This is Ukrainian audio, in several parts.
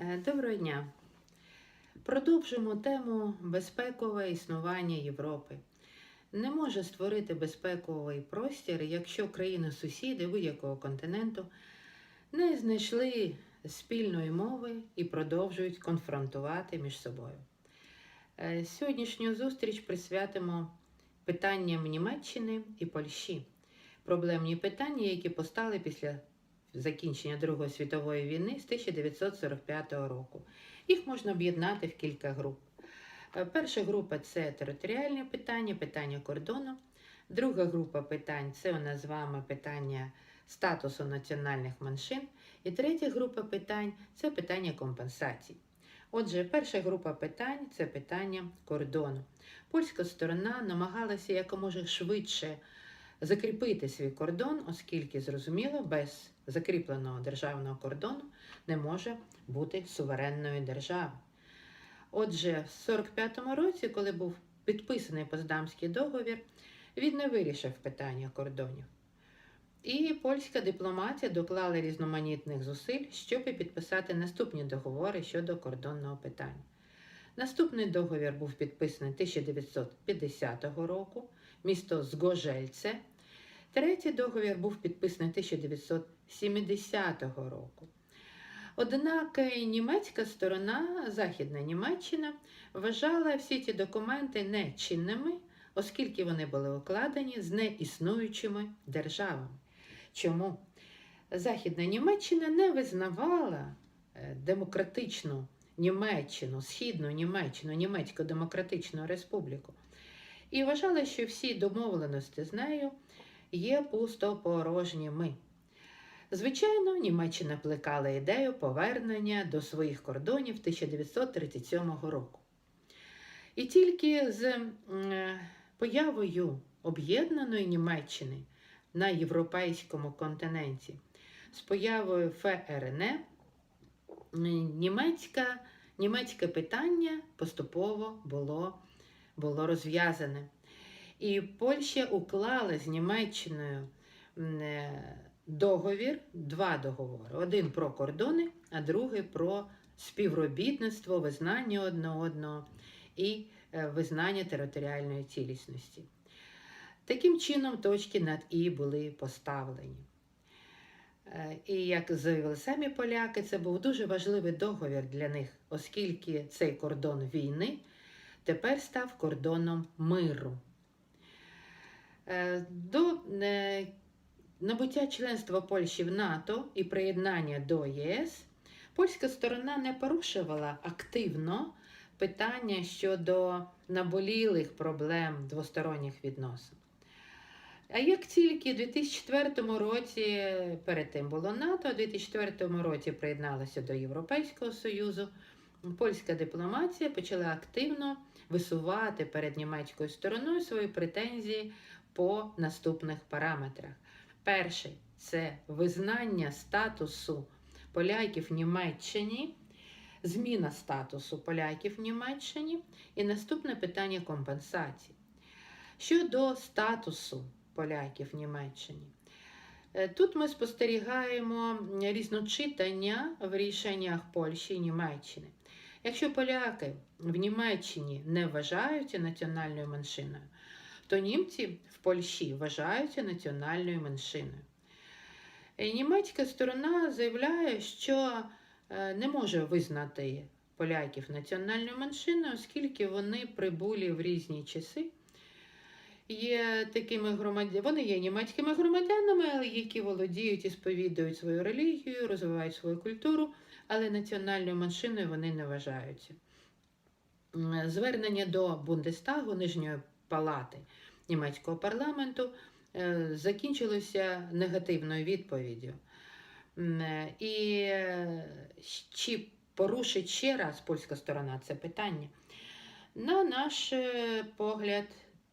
Е, Доброго дня. Продовжимо тему безпекове існування Європи. Не може створити безпековий простір, якщо країни-сусіди будь-якого континенту не знайшли спільної мови і продовжують конфронтувати між собою. Е, Сьогоднішню зустріч присвятимо питанням Німеччини і Польщі. Проблемні питання, які постали після закінчення Другої світової війни з 1945 року. Їх можна об'єднати в кілька груп. Е, Перша група це територіальні питання, питання кордону. Друга група питань це у нас з вами питання статусу національних меншин. І третя група питань це питання компенсацій. Отже, перша група питань це питання кордону. Польська сторона намагалася якомога швидше закріпити свій кордон, оскільки, зрозуміло, без закріпленого державного кордону не може бути суверенною державою. Отже, в 45-му році, коли був підписаний Поздамський договір, він не вирішив питання кордонів. І польська дипломатія доклала різноманітних зусиль, щоб підписати наступні договори щодо кордонного питання. Наступний договір був підписаний 1950 року, місто Згожельце. Третій договір був підписаний 1970 року. Однак німецька сторона, Західна Німеччина, вважала всі ці документи нечинними, оскільки вони були укладені з неіснуючими державами. Чому? Західна Німеччина не визнавала е, демократичну Німеччину, Східну Німеччину, Німецьку Демократичну Республіку і вважала, що всі домовленості з нею є пустопорожніми. Звичайно, Німеччина плекала ідею повернення до своїх кордонів 1937 року. І тільки з появою об'єднаної Німеччини на європейському континенті, з появою ФРН, німецька, німецьке питання поступово було, було розв'язане. І Польща уклала з Німеччиною е, договір, два договори: один про кордони, а другий про співробітництво, визнання одне одного і е, визнання територіальної цілісності. Таким чином, точки над І були поставлені. Е, І як заявили самі поляки, це був дуже важливий договір для них, оскільки цей кордон війни тепер став кордоном миру. Е, До е, набуття членства Польщі в НАТО і приєднання до ЄС польська сторона не порушувала активно питання щодо наболілих проблем двосторонніх відносин. А як тільки у 2004 році, перед тим було НАТО, у 2004 році приєдналася до Європейського Союзу, польська дипломатія почала активно висувати перед німецькою стороною свої претензії по наступних параметрах. Перший це визнання статусу поляків в Німеччині, зміна статусу поляків в Німеччині і наступне питання компенсації. Щодо статусу поляків в Німеччині, Е, тут ми спостерігаємо різночитання в рішеннях Польщі і Німеччини. Якщо поляки в Німеччині не вважаються національною меншиною, то німці в Польщі вважаються національною меншиною. І Німецька сторона заявляє, що е, не може визнати поляків національною меншиною, оскільки вони прибулі в різні часи. Є такими громадянами, вони є німецькими громадянами, які володіють і сповідують свою релігію, розвивають свою культуру, але національною меншиною вони не вважаються. Звернення до Бундестагу Нижньої палати німецького парламенту е, закінчилося негативною відповіддю. Е, І е, чи порушить ще раз польська сторона це питання? На наш погляд,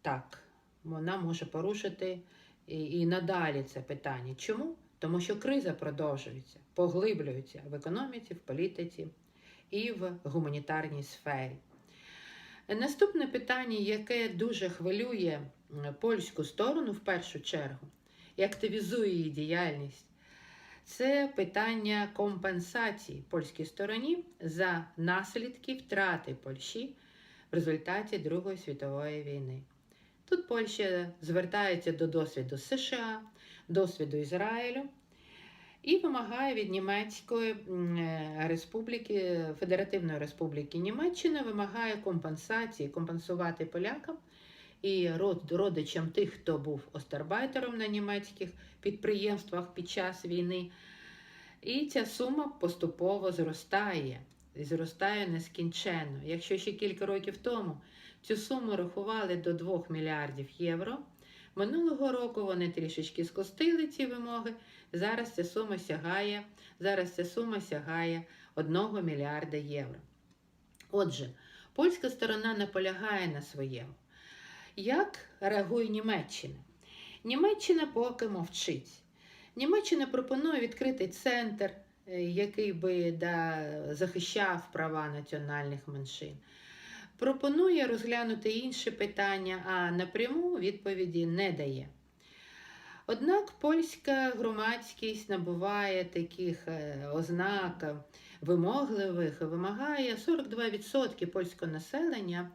так, вона може порушити і, надалі це питання. Чому? Тому що криза продовжується, поглиблюється в економіці, в політиці і в гуманітарній сфері. Наступне питання, яке дуже хвилює польську сторону в першу чергу і активізує її діяльність, це питання компенсації польській стороні за наслідки втрати Польщі в результаті Другої світової війни. Тут Польща звертається до досвіду США, досвіду Ізраїлю і вимагає від Німецької е, республіки, Федеративної Республіки Німеччина, вимагає компенсації, компенсувати полякам і родичам тих, хто був остарбайтером на німецьких підприємствах під час війни. І ця сума поступово зростає. І зростає нескінченно. Якщо ще кілька років тому цю суму рахували до 2 мільярдів євро, минулого року вони трішечки скостили ці вимоги. Зараз ця сума сягає, зараз ця сума сягає 1 мільярда євро. Отже, польська сторона наполягає на своєму. Як реагує Німеччина? Німеччина поки мовчить. Німеччина пропонує відкрити центр, е, який би да, захищав права національних меншин. Пропонує розглянути інші питання, а напряму відповіді не дає. Однак польська громадськість набуває таких е, ознак вимогливих, вимагає 42% польського населення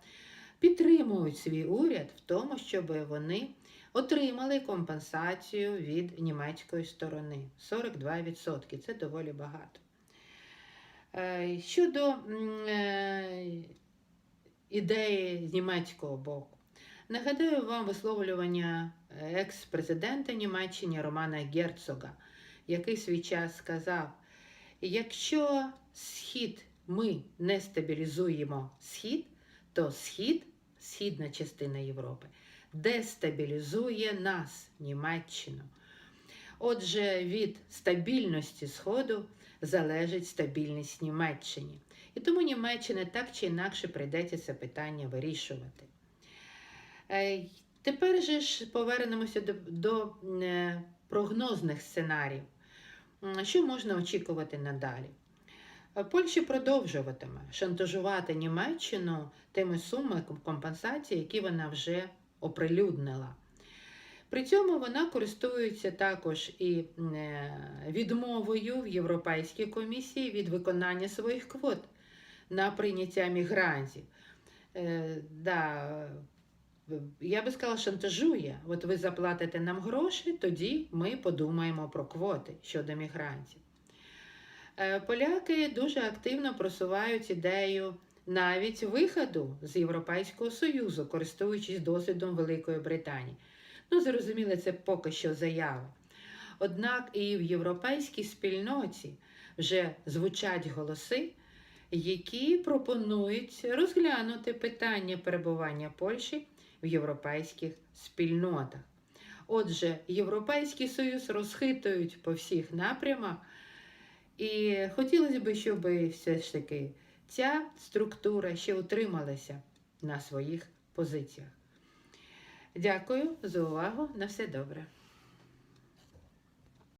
підтримують свій уряд в тому, щоб вони отримали компенсацію від німецької сторони 42%. Це доволі багато. Е, Щодо е, ідеї з німецького боку, нагадаю вам висловлювання екс-президента Німеччини Романа Герцога, який свій час сказав: якщо схід ми не стабілізуємо схід, то схід, східна частина Європи, дестабілізує нас, Німеччину. Отже, від стабільності Сходу залежить стабільність Німеччині. І тому Німеччина так чи інакше прийдеться це питання вирішувати. Е, Тепер же ж повернемося до, до е, прогнозних сценаріїв. Що можна очікувати надалі? Е, Польща продовжуватиме шантажувати Німеччину тими сумами компенсації, які вона вже оприлюднила. При цьому вона користується також і е, відмовою в Європейській комісії від виконання своїх квот на прийняття мігрантів. Е, да, я би сказала, шантажує. От ви заплатите нам гроші, тоді ми подумаємо про квоти щодо мігрантів. Е, Поляки дуже активно просувають ідею навіть виходу з Європейського Союзу, користуючись досвідом Великої Британії. Ну, зрозуміло, це поки що заява. Однак і в європейській спільноті вже звучать голоси, які пропонують розглянути питання перебування Польщі в європейських спільнотах. Отже, Європейський Союз розхитують по всіх напрямах, і хотілося б, щоб все ж таки ця структура ще утрималася на своїх позиціях. Дякую за увагу. На все добре.